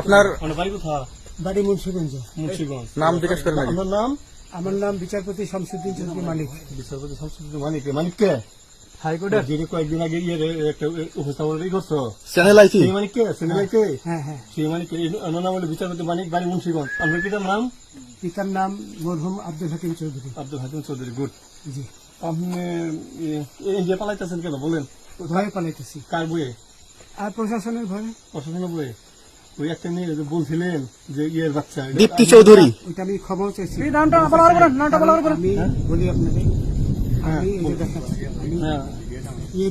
আপনার মানে বাড়ি মুন্সিগঞ্জ মুন্সিগঞ্জ নাম জিজ্ঞেস করেন। আপনার নাম আমার নাম বিচারপতি শামসুদ্দিন চৌধুরী মালিক বিচারপতি শামসুদ্দিন মানিক মানিক কে হাইকোর্টের যিনি কয়েকদিন আগে ইয়ে একটা উপস্থাপন করছ চ্যানেল আইসি সেই মানিক কে সিনেমাই কে হ্যাঁ হ্যাঁ সেই মানিক কে নাম হলো বিচারপতি মানিক বাড়ি মুন্সিগঞ্জ আপনার পিতার নাম পিতার নাম মরহুম আব্দুল হাকিম চৌধুরী আব্দুল হাকিম চৌধুরী গুড জি আপনি ইন্ডিয়া পালাইতেছেন কেন বলেন ভয়ে পালাইতেছি কার বইয়ে আর প্রশাসনের ভয়ে প্রশাসনের বইয়ে ওই একটা মেয়ে বলছিলেন যে ইয়ের বাচ্চা দীপ্তি চৌধুরী। ওইটা আমি খবর চাইছি। নামটা বলার করেন নামটা বলার করেন আমি বলি আপনাকে আমি এই দেখাচ্ছি আমি হ্যাঁ।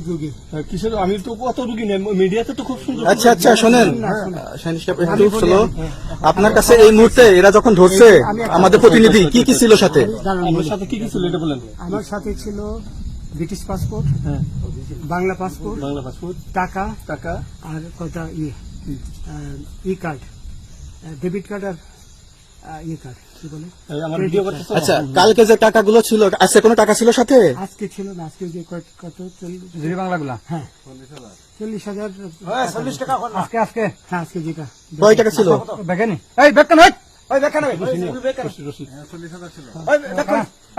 যুগে। হ্যাঁ, কিসের? আমি তো কত রুগী নেই মিডিয়াতে তো খুব সুন্দর আচ্ছা আচ্ছা শোনেন। slow। আপনার কাছে এই মুহূর্তে এরা যখন ধরছে আমাদের প্রতিনিধি কি কি ছিল সাথে? বলি। সাথে কি কি ছিল এটা বলেন। আমার সাথে ছিল ব্রিটিশ পাসপোর্ট হ্যাঁ। বাংলা পাসপোর্ট বাংলা পাসপোর্ট টাকা টাকা। আর কটা ইয়ে? ই কার্ড ডেবিট কার্ড আর ইয়ে কার্ড কি বলে? এই আমার ভিডিও করতেছো আচ্ছা কালকে যে টাকাগুলো ছিল আজকে কোনো টাকা ছিল সাথে? আজকে ছিল না আজকে যে কত- চল্লিশ বাংলাগুলা। হ্যাঁ। চল্লিশ হাজার চল্লিশ টাকা আজকে আজকে। হ্যাঁ আজকে যেটা। কয় টাকা ছিল? দেখেনি এই বেকান ওই। বেকান হই রশি রশি ওই বেকান এই বেকান